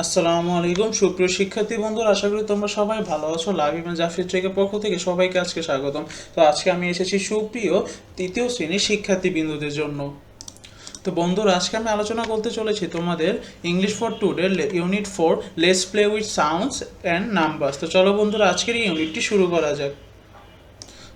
আসসালামু আলাইকুম। সুপ্রিয় শিক্ষার্থী বন্ধুরা, আশা করি তোমরা সবাই ভালো আছো। লাভ ইভেন জাফির ট্রেকের পক্ষ থেকে সবাইকে আজকে স্বাগতম। তো আজকে আমি এসেছি সুপ্রিয় তৃতীয় শ্রেণির শিক্ষার্থী বিন্দুদের জন্য। তো বন্ধুরা, আজকে আমি আলোচনা করতে চলেছি তোমাদের English for today unit four let's play with sounds and numbers তো চলো বন্ধুরা, আজকের এই ইউনিটটি শুরু করা যাক।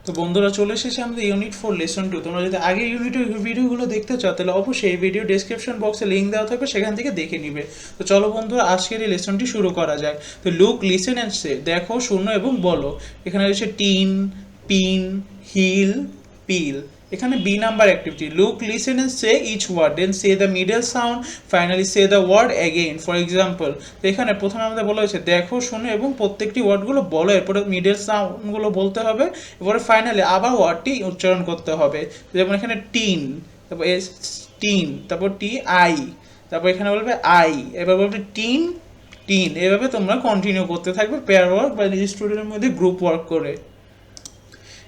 তো বন্ধুরা, চলে এসেছে আমাদের ইউনিট ফোর লেসন টু তোমরা যদি আগে ইউনিটের ভিডিওগুলো দেখতে চাও, তাহলে অবশ্যই এই ভিডিও ডিসক্রিপশন বক্সে লিঙ্ক দেওয়া থাকবে, সেখান থেকে দেখে নিবে। তো চলো বন্ধুরা, আজকের এই লেসনটি শুরু করা যায় তো লুক লিসেন অ্যান্ড সে দেখো, শূন্য এবং বলো। এখানে রয়েছে টিন, পিন, হিল, পিল। এখানে B number activity look listen and say each word then say the middle sound finally say the word again for example তো এখানে প্রথমে আমাদের বলা হয়েছে, দেখো, শোনো এবং প্রত্যেকটি ওয়ার্ডগুলো বলো। এরপরে মিডল সাউন্ডগুলো বলতে হবে। এরপরে ফাইনালি আবার ওয়ার্ডটি উচ্চারণ করতে হবে। যেমন এখানে টিন তারপর এস টিন তারপর টি আই তারপর এখানে বলবে আই এবার বলবে টিন টিন এভাবে তোমরা কন্টিনিউ করতে থাকবে পেয়ার ওয়ার্ক বা স্টুডেন্টের মধ্যে গ্রুপ ওয়ার্ক করে।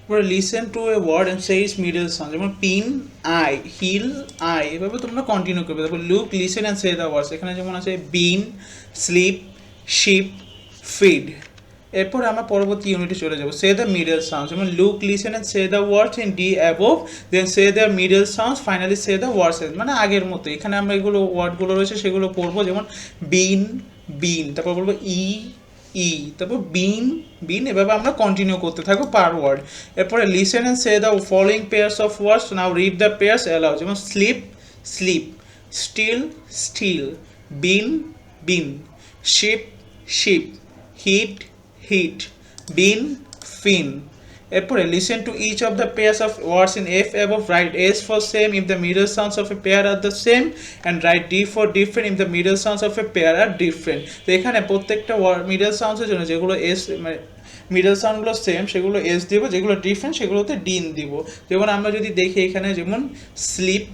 এবারে listen to a word and say its middle sound যেমন পিন আই হিল আই এভাবে তোমরা কন্টিনিউ করবে। তারপর look listen and say the words এখানে যেমন আছে বিন স্লিপ শিপ ফিড এরপর আমরা পরবর্তী ইউনিটে চলে যাব। সে দ্য মিডল সাউন্ড যেমন look listen and say the words in the above then say the middle sounds finally say the words মানে আগের মতো। এখানে আমরা এগুলো ওয়ার্ডগুলো রয়েছে, সেগুলো পড়ব। যেমন বিন বিন তারপর বলব ই ই তারপর বিন বিন এভাবে আমরা কন্টিনিউ করতে থাকব পার ওয়ার্ড এরপরে listen and say the following pairs of words now read the pairs aloud যেমন slip sleep still steel bin bean ship sheep hit heat bin fin এরপরে listen to each of the pairs of words in F above write S for same if the middle sounds of a pair are the same and write D for different if the middle sounds of a pair are different তো এখানে প্রত্যেকটা word middle সাউন্ডসের জন্য যেগুলো S মানে middle সাউন্ডগুলো same সেগুলো S দিব, যেগুলো ডিফারেন্ট সেগুলোতে ডিন দিব। যেমন আমরা যদি দেখি এখানে যেমন স্লিপ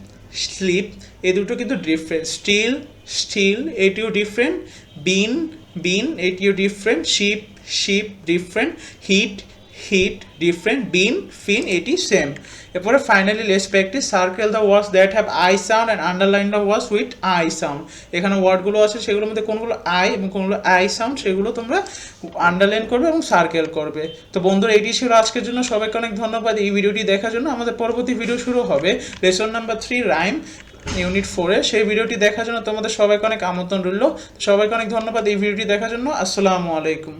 স্লিপ এ দুটো কিন্তু ডিফারেন্ট স্টিল স্টিল এটিও ডিফারেন্ট বিন বিন এটিও different ship sheep different hit heat different bin fin এটি সেম এরপরে finally let's practice circle the words that have I sound and underline the words with I sound এখানে ওয়ার্ডগুলো আছে, সেগুলোর মধ্যে কোনগুলো আই এবং কোনগুলো আই সাউন্ড সেগুলো তোমরা আন্ডারলাইন করবে এবং সার্কেল করবে। তো বন্ধুরা, এটি ছিল আজকের জন্য। সবাইকে অনেক ধন্যবাদ এই ভিডিওটি দেখার জন্য। আমাদের পরবর্তী ভিডিও শুরু হবে lesson number three rhyme unit ফোরে সেই ভিডিওটি দেখার জন্য তোমাদের সবাইকে অনেক আমন্ত্রণ রইল। সবাইকে অনেক ধন্যবাদ এই ভিডিওটি দেখার জন্য। আসসালামু আলাইকুম।